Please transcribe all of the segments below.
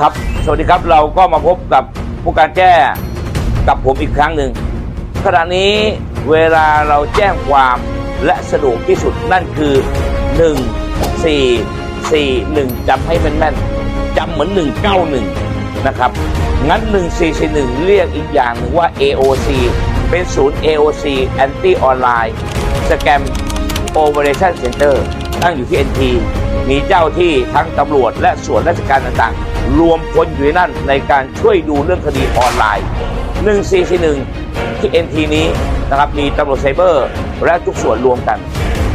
ครับ สวัสดีครับเราก็มาพบกับผู้การแจ้กับผมอีกครั้งหนึ่งขณะนี้เวลาเราแจ้งความและสะดวกที่สุดนั่นคือ 1 4 4 1จำให้แม่นๆจำเหมือน 191 นะครับ งั้น 1441 เรียกอีกอย่างหนึ่งว่า AOC เป็นศูนย์ AOC Anti Online Scam Operation Center ตั้งอยู่ที่ NT มีเจ้าที่ทั้งตำรวจและส่วนราชการต่างๆ รวมพลอยู่ในนั่นในการช่วยดูเรื่องคดีออนไลน์ 1441 ที่ NT นี้นะครับมีตำรวจไซเบอร์ และทุกส่วนรวมกัน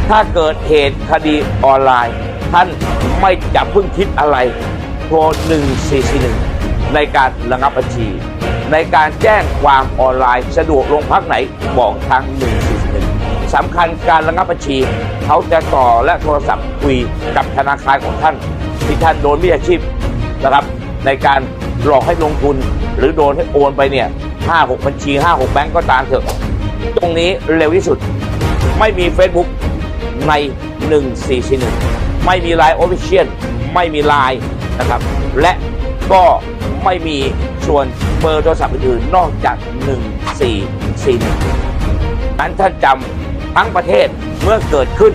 ถ้าเกิดเหตุคดีออนไลน์ ท่านไม่จับเพิ่งคิดอะไรโทร 1441 ในการระงับบัญชี ในการแจ้งความออนไลน์ สะดวกลงพักไหนบอกทาง 1441 สำคัญการระงับบัญชี เขาจะต่อและโทรศัพท์คุยกับธนาคารของท่าน ที่ท่านโดนมิจฉาชีพนะครับ ในการหลอกให้ลงทุน หรือโดนให้โอนไปเนี่ยห้าหกบัญชี5 6แบงก์ก็ตามเถอะ ตรงนี้เร็วที่สุด ไม่มี Facebook ใน 1441 ไม่มี Line Official ไม่มี Line นะครับ และก็ไม่มีส่วนเบอร์โทรศัพท์อื่นๆนอกจาก 1441นั้นท่านจำ ทั้งประเทศเมื่อเกิดขึ้น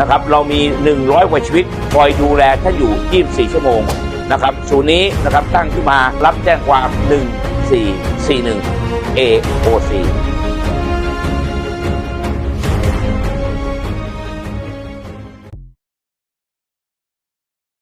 นะครับเรามี 100 กว่าชีวิตคอยดูแลท่านอยู่ 24 ชั่วโมงนะครับศูนย์นี้นะครับตั้งขึ้นมารับแจ้งความ 1441 AOC